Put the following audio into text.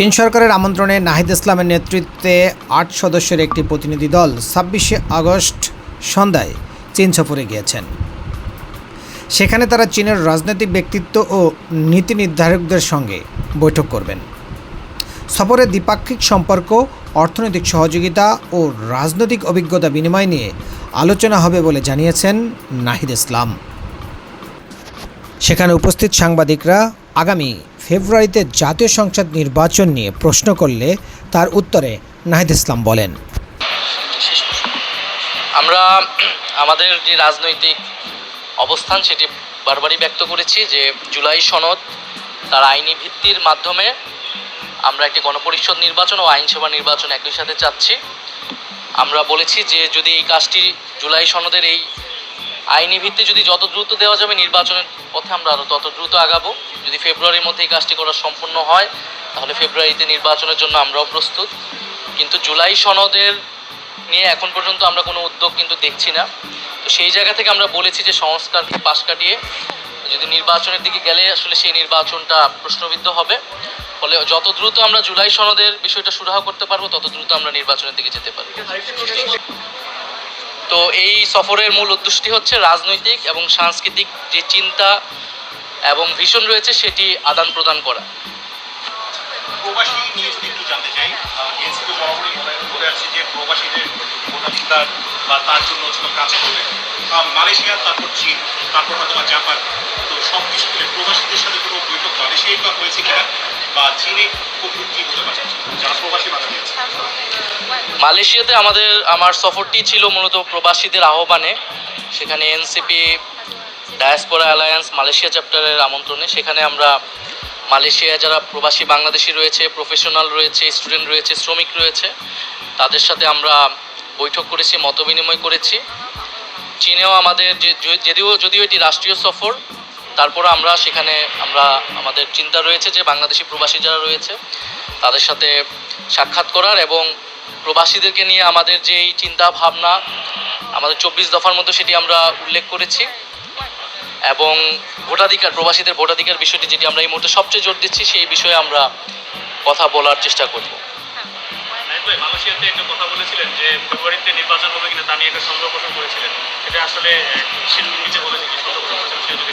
চীন সরকারের আমন্ত্রণে নাহিদ ইসলামের নেতৃত্বে আট সদস্যের একটি প্রতিনিধি দল ছাব্বিশে আগস্ট সন্ধ্যায় চীন সফরে গিয়েছেন। সেখানে তারা চীনের রাজনৈতিক ব্যক্তিত্ব ও নীতি নির্ধারকদের সঙ্গে বৈঠক করবেন। সফরে দ্বিপাক্ষিক সম্পর্ক, অর্থনৈতিক সহযোগিতা ও রাজনৈতিক অভিজ্ঞতা বিনিময় নিয়ে আলোচনা হবে বলে জানিয়েছেন নাহিদ ইসলাম। সেখানে উপস্থিত সাংবাদিকরা আগামী ফেব্রুয়ারিতে জাতীয় সংসদ নির্বাচন নিয়ে প্রশ্ন করলে তার উত্তরে নাহিদ ইসলাম বলেন। আমরা আমাদের যে রাজনৈতিক অবস্থান সেটি বারবারই ব্যক্ত করেছি যে জুলাই সনদ তার আইনি ভিত্তির মাধ্যমে আমরা একটি গণপরিষদ নির্বাচন ও আইনসভা নির্বাচন একই সাথে চাচ্ছি। আমরা বলেছি যে যদি এই কাজটি জুলাই সনদের এই আইনি ভিত্তি যদি যত দ্রুত দেওয়া যাবে নির্বাচনের পথে আমরা আরও তত দ্রুত আগাবো। যদি ফেব্রুয়ারির মধ্যে এই কাজটি করা সম্পূর্ণ হয়, তাহলে ফেব্রুয়ারিতে নির্বাচনের জন্য আমরাও প্রস্তুত। কিন্তু জুলাই সনদের নিয়ে এখন পর্যন্ত আমরা কোনো উদ্যোগ কিন্তু দেখছি না। তো সেই জায়গা থেকে আমরা বলেছি যে সংস্কারকে পাশ কাটিয়ে যদি নির্বাচনের দিকে গেলে আসলে সেই নির্বাচনটা প্রশ্নবিদ্ধ হবে। ফলে যত দ্রুত আমরা জুলাই সনদের বিষয়টা সুরাহা করতে পারব, তত দ্রুত আমরা নির্বাচনের দিকে যেতে পারব। তো এই সফরের মূল উদ্দেশ্যটি হচ্ছে রাজনৈতিক এবং সাংস্কৃতিক যে চিন্তা এবং ভীষণ রয়েছে, সেটি আদান প্রদান করা। প্রবাসী নিয়ে একটু জানতে চাই বলে বলে যে প্রবাসীদের বা তার জন্য কাজ করবে তারপর চীন বা তো সব প্রবাসীদের সাথে কোনো বৈঠক মালয়েশিয়ায় বা হয়েছে বা চীনে কতটুকু কি হতে যারা প্রবাসী বাঙালি আছে মালয়েশিয়াতে আমাদের, আমার সফরটি ছিল মূলত প্রবাসীদের আহ্বানে। সেখানে এনসিপি, ডায়াসপোরা অ্যালায়েন্স মালয়েশিয়া চ্যাপ্টারের আমন্ত্রণে। সেখানে আমরা মালয়েশিয়ায় যারা প্রবাসী বাংলাদেশি রয়েছে, প্রফেশনাল রয়েছে, স্টুডেন্ট রয়েছে, শ্রমিক রয়েছে, তাদের সাথে আমরা বৈঠক করেছি মতবিনিময় করেছি। চীনেও আমাদের যে- যদিও যদিও এটি রাষ্ট্রীয় সফর তারপর আমরা সেখানে, আমরা আমাদের চিন্তা রয়েছে যে বাংলাদেশি প্রবাসী যারা রয়েছে, তাদের সাথে সাক্ষাৎ করার এবং প্রবাসীদেরকে নিয়ে আমাদের যেই চিন্তা ভাবনা, আমাদের চব্বিশ দফার মধ্যে সেটি আমরা উল্লেখ করেছি। এবং ভোটাধিকার, প্রবাসীদের ভোটাধিকার বিষয়টি যেটি আমরা এই মুহূর্তে সবচেয়ে জোর দিচ্ছি, সেই বিষয়ে আমরা কথা বলার চেষ্টা করব। মালয়েশিয়াতে একটা কথা বলেছিলেন যে ফেব্রুয়ারিতে নির্বাচন হবে কিনা তা নিয়ে একটা সন্দেহ পোষণ করেছিলেন। সেটা আসলে সে যদি